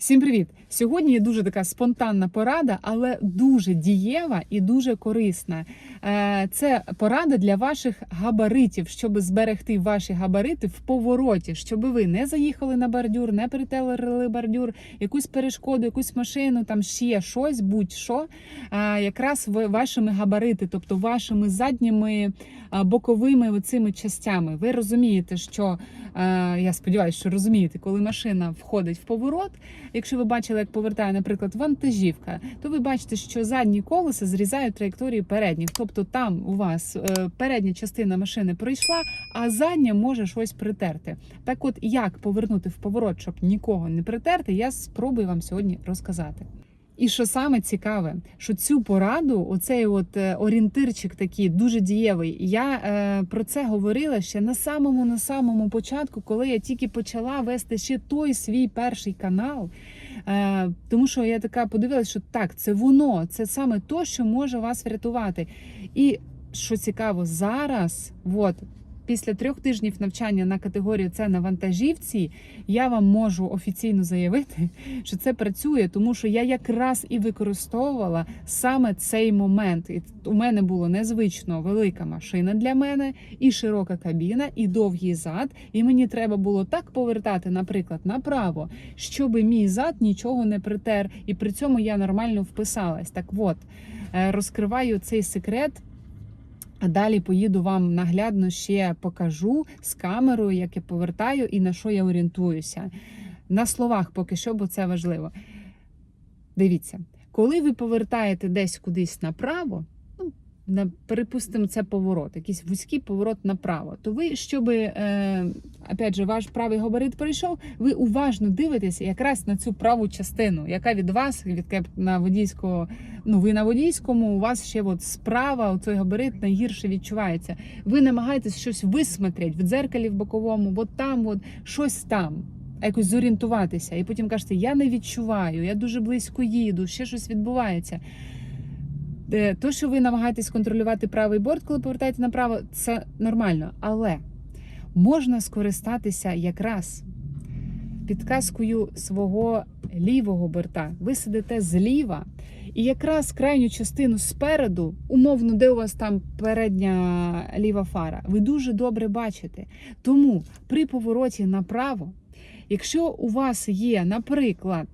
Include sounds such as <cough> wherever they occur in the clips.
Всім привіт! Сьогодні є дуже така спонтанна порада, але дуже дієва і дуже корисна. Е, Це порада для ваших габаритів, щоб зберегти ваші габарити в повороті, щоб ви не заїхали на бордюр, не перетелили бордюр, якусь перешкоду, якусь машину, там ще щось, будь-що. Е, Якраз вашими габарити, тобто вашими задніми е, боковими оцими частями. Ви розумієте, що я сподіваюся, що розумієте, коли машина входить в поворот. Якщо ви бачили, як повертає, наприклад, вантажівка, то ви бачите, що задні колеса зрізають траєкторії передніх. Тобто там у вас е, передня частина машини пройшла, а задня може щось притерти. Так, от як повернути в поворот, щоб нікого не притерти, я спробую вам сьогодні розказати. І що саме цікаве, що цю пораду, оцей от е, орієнтирчик такий дуже дієвий. Я е, про це говорила ще на самому на самому початку, коли я тільки почала вести ще той свій перший канал. Е, тому що я така подивилася, що так, це воно, це саме то, що може вас врятувати. І що цікаво, зараз, от, після трьох тижнів навчання на категорію С на вантажівці, я вам можу офіційно заявити, <laughs> що це працює, тому що я якраз і використовувала саме цей момент. І у мене було незвично велика машина для мене, і широка кабіна, і довгий зад. І мені треба було так повертати, наприклад, направо, щоб мій зад нічого не притер, і при цьому я нормально вписалась. Так от е, розкриваю цей секрет. А далі поїду вам наглядно ще покажу з камерою, як я повертаю і на що я орієнтуюся. На словах поки що, бо це важливо. Дивіться, коли ви повертаєте десь кудись направо, на, припустимо, це поворот, якийсь вузький поворот направо, то ви, щоб, е, опять же, ваш правий габарит пройшов, ви уважно дивитеся якраз на цю праву частину, яка від вас, від на водійського, ну ви на водійському, у вас ще от справа цей габарит найгірше відчувається. Ви намагаєтесь щось висмотрети в дзеркалі в боковому, от там, от щось там. Якось зорієнтуватися, і потім кажете, я не відчуваю, я дуже близько їду, ще щось відбувається. Е, То, що ви намагаєтесь контролювати правий борт, коли повертаєте направо, це нормально. Але можна скористатися якраз підказкою свого лівого борта. Ви сидите зліва, і якраз крайню частину спереду, умовно, де у вас там передня ліва фара, ви дуже добре бачите. Тому при повороті направо, якщо у вас є, наприклад,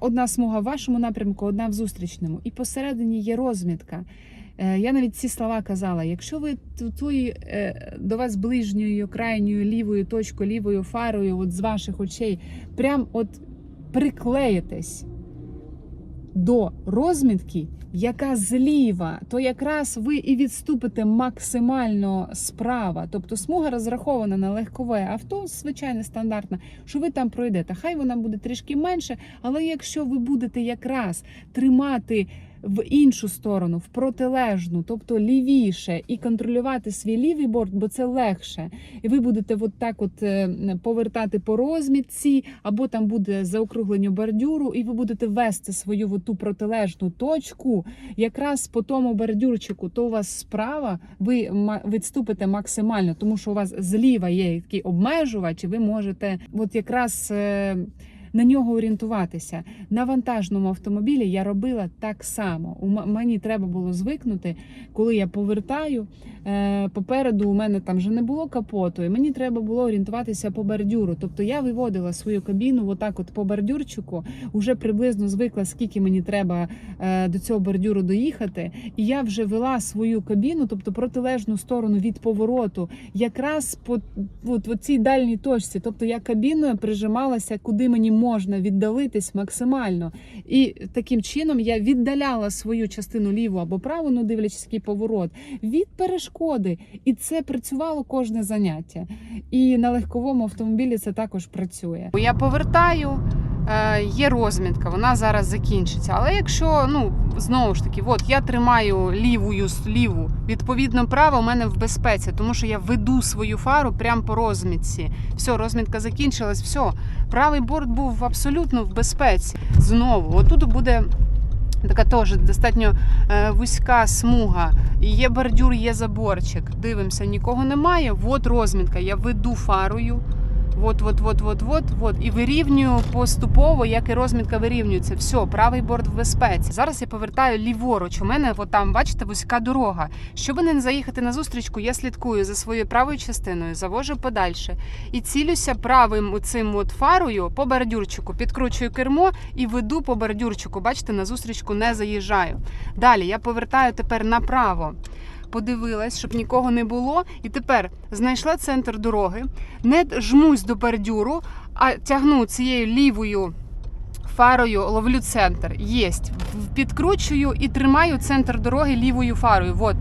одна смуга в вашому напрямку, одна в зустрічному, і посередині є розмітка. Е, Я навіть ці слова казала: якщо ви ту- е, до вас ближньою крайньою лівою точкою, лівою фарою, от з ваших очей, прям от приклеїтесь до розмітки, яка зліва, то якраз ви і відступите максимально справа. Тобто смуга розрахована на легкове авто, звичайно, стандартна, що ви там пройдете. Хай вона буде трішки менше, але якщо ви будете якраз тримати в іншу сторону, в протилежну, тобто лівіше, і контролювати свій лівий борт, бо це легше. І ви будете от так от е, повертати по розмітці, або там буде заокруглення бордюру, і ви будете вести свою от ту протилежну точку, якраз по тому бордюрчику, то у вас справа ви відступите максимально, тому що у вас зліва є такий обмежувач, і ви можете от якраз. На нього орієнтуватися на вантажному автомобілі я робила так само. У мені треба було звикнути, коли я повертаю. Е, попереду у мене там вже не було капоту, і мені треба було орієнтуватися по бордюру. Тобто я виводила свою кабіну отак, от по бордюрчику, уже приблизно звикла, скільки мені треба е, до цього бордюру доїхати. І я вже вела свою кабіну, тобто протилежну сторону від повороту, якраз по от, от цій дальній точці. Тобто я кабіною прижималася, куди мені можна віддалитись максимально. І таким чином я віддаляла свою частину ліву або праву, ну дивлячись, який поворот, від перешкоди. І це працювало кожне заняття. І на легковому автомобілі це також працює. Я повертаю. Е, Є розмітка, вона зараз закінчиться. Але якщо ну знову ж таки, от я тримаю лівою ліву, відповідно право у мене в безпеці, тому що я веду свою фару прямо по розмітці. Все, розмітка закінчилась, все. Правий борт був абсолютно в безпеці. Знову, отут буде така теж достатньо е, вузька смуга. Є бордюр, є заборчик. Дивимося, нікого немає. От розмітка. Я веду фарою. От, от, от, от, от, от. І вирівнюю поступово, як і розмітка вирівнюється. Все, правий борт в безпеці. Зараз я повертаю ліворуч. У мене от там, бачите, вузька дорога. Щоб не заїхати на зустрічку, я слідкую за своєю правою частиною, завожу подальше і цілюся правим цим от фарою по бордюрчику, підкручую кермо і веду по бордюрчику. Бачите, на зустрічку не заїжджаю. Далі я повертаю тепер направо. Подивилась, щоб нікого не було, і тепер знайшла центр дороги, не жмусь до бордюру, а тягну цією лівою фарою, ловлю центр. Єсть. Підкручую і тримаю центр дороги лівою фарою. От.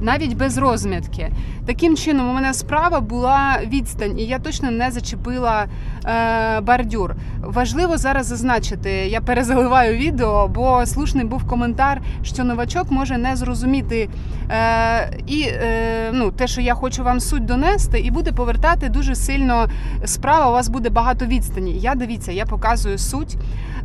Навіть без розмітки. Таким чином, у мене справа була відстань, і я точно не зачепила е, бордюр. Важливо зараз зазначити, я перезаливаю відео, бо слушний був коментар, що новачок може не зрозуміти е, і е, ну, те, що я хочу вам суть донести, і буде повертати дуже сильно справа. У вас буде багато відстані. Я дивіться, я показую суть.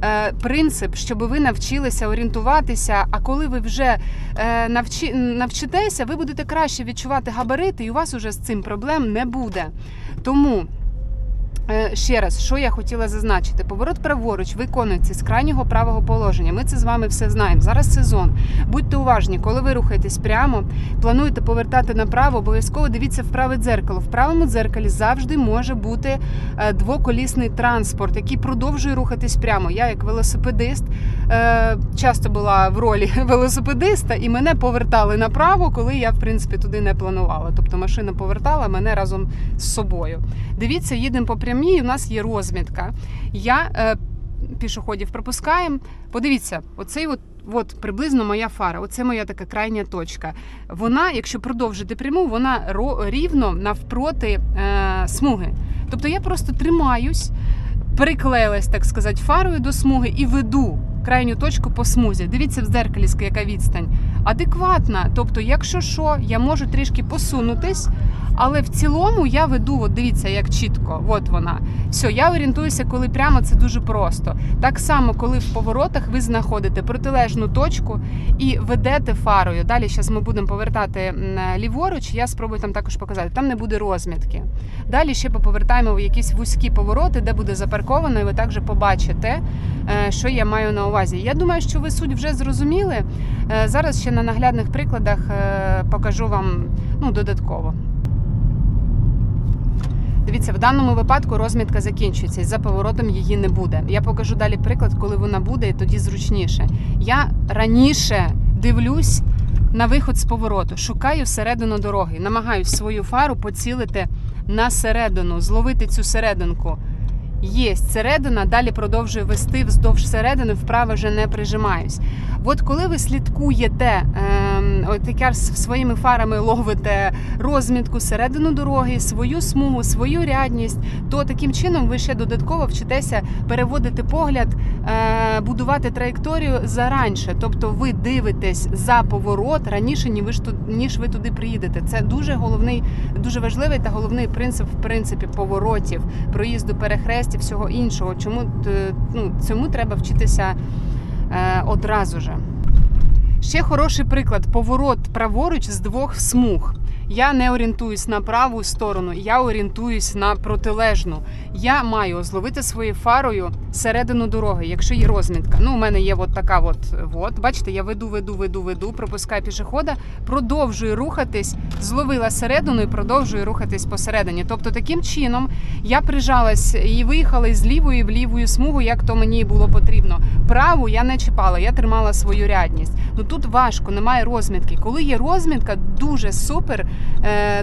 Е, принцип, щоб ви навчилися орієнтуватися. А коли ви вже е, навчи, навчитеся, ви будете краще відчувати габарити, і у вас уже з цим проблем не буде. Тому. Е, Ще раз, що я хотіла зазначити, поворот праворуч виконується з крайнього правого положення. Ми це з вами все знаємо. Зараз сезон. Будьте уважні, коли ви рухаєтесь прямо, плануєте повертати направо, обов'язково дивіться в праве дзеркало. В правому дзеркалі завжди може бути е, двоколісний транспорт, який продовжує рухатись прямо. Я, як велосипедист, е, часто була в ролі <laughs> велосипедиста, і мене повертали направо, коли я в принципі туди не планувала. Тобто машина повертала мене разом з собою. Дивіться, їдемо по прямій. У нас є розмітка. Я е, пішоходів пропускаємо. Подивіться, оцей от. От приблизно моя фара, оце моя така крайня точка. Вона, якщо продовжити пряму, вона ро- рівно навпроти е, смуги. Тобто я просто тримаюсь, приклеїлась, так сказати, фарою до смуги і веду крайню точку по смузі. Дивіться в дзеркалі, яка відстань. Адекватна. Тобто, якщо що, я можу трішки посунутись, але в цілому я веду, от дивіться, як чітко. От вона. Все, я орієнтуюся, коли прямо це дуже просто. Так само, коли в поворотах ви знаходите протилежну точку і ведете фарою. Далі зараз ми будемо повертати ліворуч. Я спробую там також показати. Там не буде розмітки. Далі ще поповертаємо в якісь вузькі повороти, де буде запарковано, і ви також побачите, е, що я маю на увазі. Я думаю, що ви суть вже зрозуміли. Е, Зараз ще на наглядних прикладах е, покажу вам ну, додатково. Дивіться, в даному випадку розмітка закінчується, і за поворотом її не буде. Я покажу далі приклад, коли вона буде, і тоді зручніше. Я раніше дивлюсь на виход з повороту, шукаю середину дороги, намагаюсь свою фару поцілити на середину, зловити цю серединку. Є середина, далі продовжую вести вздовж середини, вправо вже не прижимаюсь. От коли ви слідкуєте, якраз своїми фарами ловите розмітку середину дороги, свою смугу, свою рядність, то таким чином ви ще додатково вчитеся переводити погляд, е, будувати траєкторію заранше. Тобто ви дивитесь за поворот раніше, ніж ви туди приїдете. Це дуже головний, дуже важливий та головний принцип в принципі поворотів, проїзду перехрестів, всього іншого. Чому т- ну, цьому треба вчитися е, одразу же. Ще хороший приклад: поворот праворуч з двох смуг. Я не орієнтуюсь на праву сторону, я орієнтуюсь на протилежну. Я маю зловити своєю фарою середину дороги, якщо є розмітка. Ну, у мене є от така от, от. Бачите, я веду, веду, веду, веду, пропускаю пішохода, продовжую рухатись, зловила середину і продовжую рухатись посередині. Тобто, таким чином я прижалась і виїхала із лівої в лівою смугу, як то мені було потрібно. Праву я не чіпала, я тримала свою рядність. Ну тут важко, немає розмітки. Коли є розмітка, дуже супер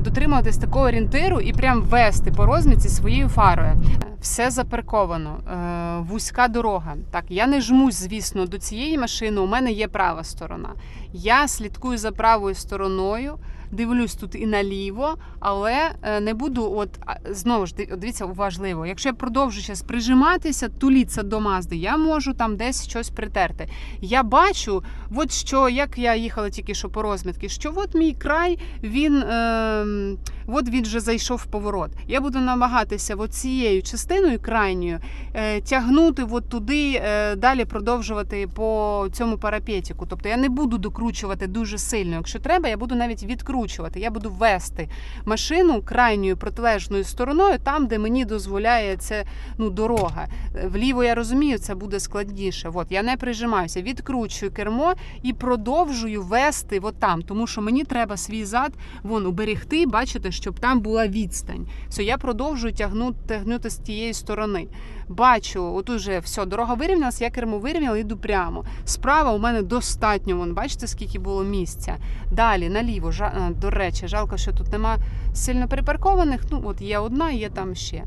дотримуватись такого орієнтиру і прям вести по розмітці своєю фарою. Все запарковано, е, вузька дорога. Так, я не жмусь, звісно, до цієї машини. У мене є права сторона. Я слідкую за правою стороною, дивлюсь тут і наліво, але е, не буду, от знову ж дивіться, уважливо. Якщо я продовжу зараз прижиматися, туліться до Мазди, я можу там десь щось притерти. Я бачу, от що як я їхала тільки що по розмітки, що от мій край він. Е, От він вже зайшов в поворот. Я буду намагатися от цією частиною крайньою е, тягнути от туди, е, далі продовжувати по цьому парапетіку. Тобто я не буду докручувати дуже сильно. Якщо треба, я буду навіть відкручувати. Я буду вести машину крайньою протилежною стороною, там, де мені дозволяє це ну, дорога. Е, Вліво я розумію, це буде складніше. От я не прижимаюся, відкручую кермо і продовжую вести от там, тому що мені треба свій зад вон уберегти, бачите, щоб там була відстань. Все, я продовжую тягнути, тягнути з тієї сторони. Бачу, от уже все, дорога вирівнялася, я кермо вирівняла, йду прямо. Справа у мене достатньо. Вон, бачите, скільки було місця. Далі наліво, жа- е, до речі, жалко, що тут нема сильно припаркованих. Ну, от є одна, є там ще.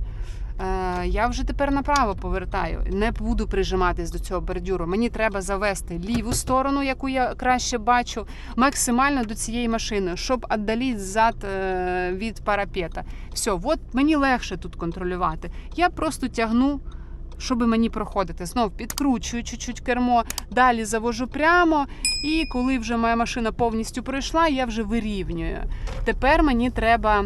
Е, я вже тепер направо повертаю. Не буду прижиматись до цього бордюру. Мені треба завести ліву сторону, яку я краще бачу, максимально до цієї машини, щоб віддалити зад е, від парапета. Все, от мені легше тут контролювати. Я просто тягну. Щоб мені проходити, знов підкручую чуть-чуть кермо, далі завожу прямо, і коли вже моя машина повністю пройшла, я вже вирівнюю. Тепер мені треба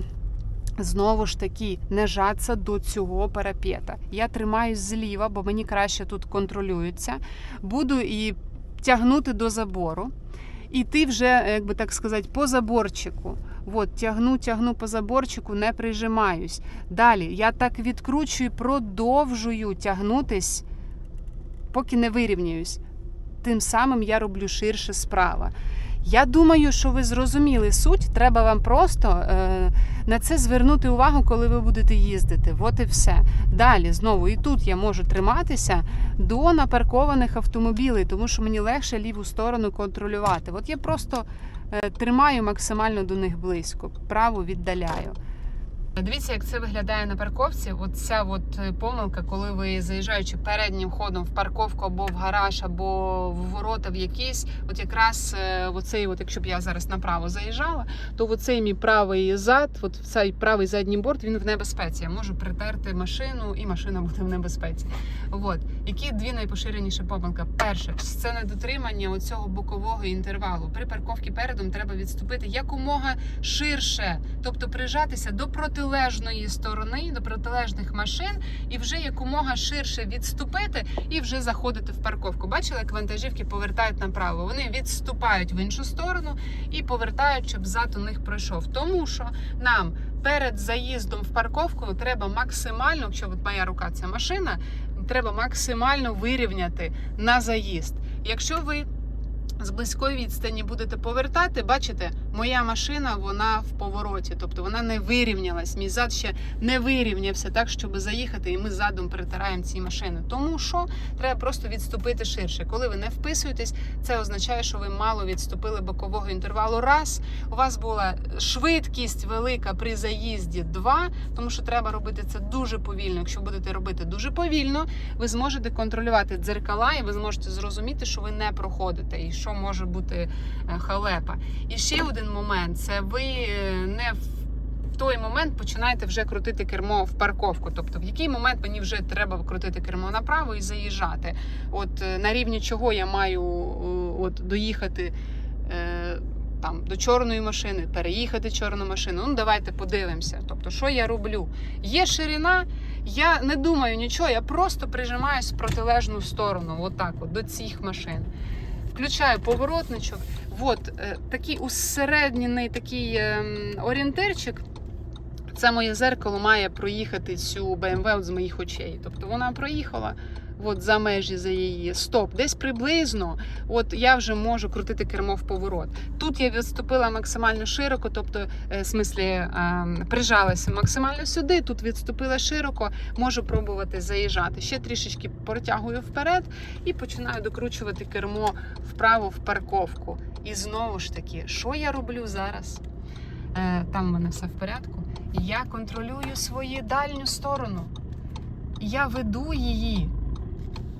знову ж таки не жатися до цього парапета. Я тримаюсь зліва, бо мені краще тут контролюється. Буду і тягнути до забору. І ти вже, як би так сказати, по заборчику. От, тягну, тягну по заборчику, не прижимаюсь. Далі я так відкручую, продовжую тягнутись, поки не вирівняюсь. Тим самим я роблю ширше справа. Я думаю, що ви зрозуміли суть. Треба вам просто е, на це звернути увагу, коли ви будете їздити. От і все. Далі знову і тут я можу триматися до напаркованих автомобілей, тому що мені легше ліву сторону контролювати. От я просто е, тримаю максимально до них близько, праву віддаляю. Дивіться, як це виглядає на парковці. От ця от е, помилка, коли ви заїжджаючи переднім ходом в парковку або в гараж, або в ворота в якісь, от якраз е, оцей, от якщо б я зараз направо заїжджала, то оцей мій правий зад, от цей правий задній борт, він в небезпеці. Я можу притерти машину, і машина буде в небезпеці. От які дві найпоширеніші помилки? Перше, це недотримання оцього бокового інтервалу. При парковці передом треба відступити якомога ширше, тобто прижатися до протилежної сторони, до протилежних машин, і вже якомога ширше відступити і вже заходити в парковку. Бачили, як вантажівки повертають направо. Вони відступають в іншу сторону і повертають, щоб зад у них пройшов. Тому що нам перед заїздом в парковку треба максимально, якщо от моя рука це машина, треба максимально вирівняти на заїзд. Якщо ви з близької відстані будете повертати, бачите, моя машина вона в повороті, тобто вона не вирівнялась. Мій зад ще не вирівнявся так, щоб заїхати, і ми задом перетираємо ці машини. Тому що треба просто відступити ширше. Коли ви не вписуєтесь, це означає, що ви мало відступили бокового інтервалу. Раз у вас була швидкість велика при заїзді. Два, тому що треба робити це дуже повільно. Якщо будете робити дуже повільно, ви зможете контролювати дзеркала, і ви зможете зрозуміти, що ви не проходите, і що може бути е, халепа. І ще один момент: це ви е, не в той момент починаєте вже крутити кермо в парковку. Тобто, в який момент мені вже треба крутити кермо направо і заїжджати. От е, на рівні чого я маю от доїхати. Там до чорної машини, переїхати чорну машину. Ну, давайте подивимося. Тобто, що я роблю? Є ширина, я не думаю нічого, я просто прижимаюсь в протилежну сторону, отак, от, до цих машин. Включаю поворотничок. От е, такий усереднений такий ем, орієнтирчик. Це моє зеркало має проїхати цю BMW з моїх очей. Тобто вона проїхала от за межі за її стоп, десь приблизно. От я вже можу крутити кермо в поворот. Тут я відступила максимально широко, тобто, е, в смислі, ем, прижалася максимально сюди. Тут відступила широко, можу пробувати заїжджати. Ще трішечки протягую вперед і починаю докручувати кермо вправо в парковку. І знову ж таки, що я роблю зараз? Е, Там в мене все в порядку. Я контролюю свою дальню сторону. Я веду її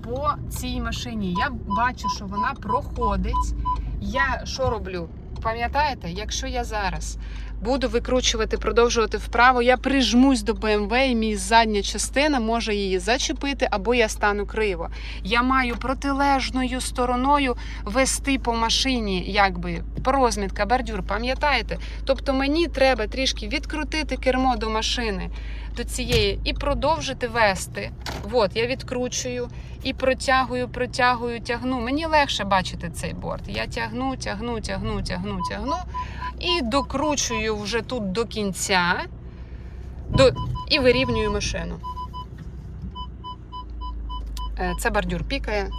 по цій машині. Я бачу, що вона проходить. Я що роблю? Пам'ятаєте, якщо я зараз Буду викручувати, продовжувати вправо. Я прижмусь до BMW, і мій задня частина може її зачепити, або я стану криво. Я маю протилежною стороною вести по машині, якби порозмітка, бордюр, пам'ятаєте? Тобто мені треба трішки відкрутити кермо до машини, до цієї, і продовжити вести. От, я відкручую і протягую, протягую, тягну. Мені легше бачити цей борт. Я тягну, тягну, тягну, тягну, тягну і докручую вже тут до кінця до... і вирівнюю машину. Е, Це бордюр пікає,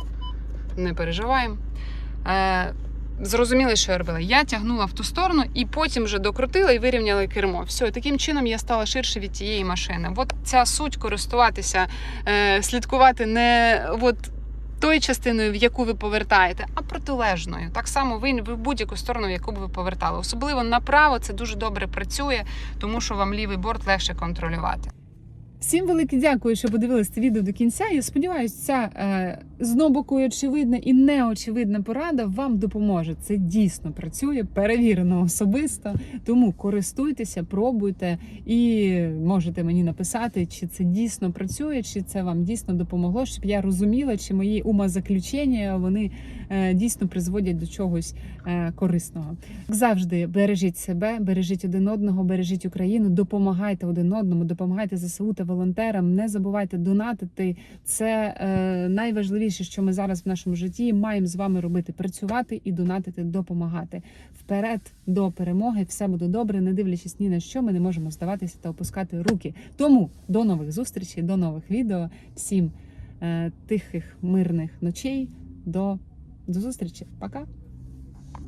не переживаємо. Е, Зрозуміли, що я робила. Я тягнула в ту сторону і потім вже докрутила і вирівняла кермо. Все, таким чином я стала ширше від тієї машини. От ця суть користуватися, е, слідкувати не от тою частиною, в яку ви повертаєте, а протилежною. Так само ви в будь-яку сторону, в яку б ви повертали. Особливо направо це дуже добре працює, тому що вам лівий борт легше контролювати. Всім велике дякую, що подивилися це відео до кінця. Я сподіваюся, ця е, з одного боку очевидна і неочевидна порада вам допоможе. Це дійсно працює, перевірено особисто. Тому користуйтеся, пробуйте і можете мені написати, чи це дійсно працює, чи це вам дійсно допомогло, щоб я розуміла, чи мої умозаключення вони е, дійсно призводять до чогось е, корисного. Як завжди, бережіть себе, бережіть один одного, бережіть Україну, допомагайте один одному, допомагайте ЗСУ та волонтерам. Не забувайте донатити. Це е, найважливіше, що ми зараз в нашому житті маємо з вами робити: працювати і донатити, допомагати. Вперед до перемоги, все буде добре, не дивлячись ні на що, ми не можемо здаватися та опускати руки. Тому до нових зустрічей, до нових відео. Всім е, тихих мирних ночей. До, до зустрічі. Пока.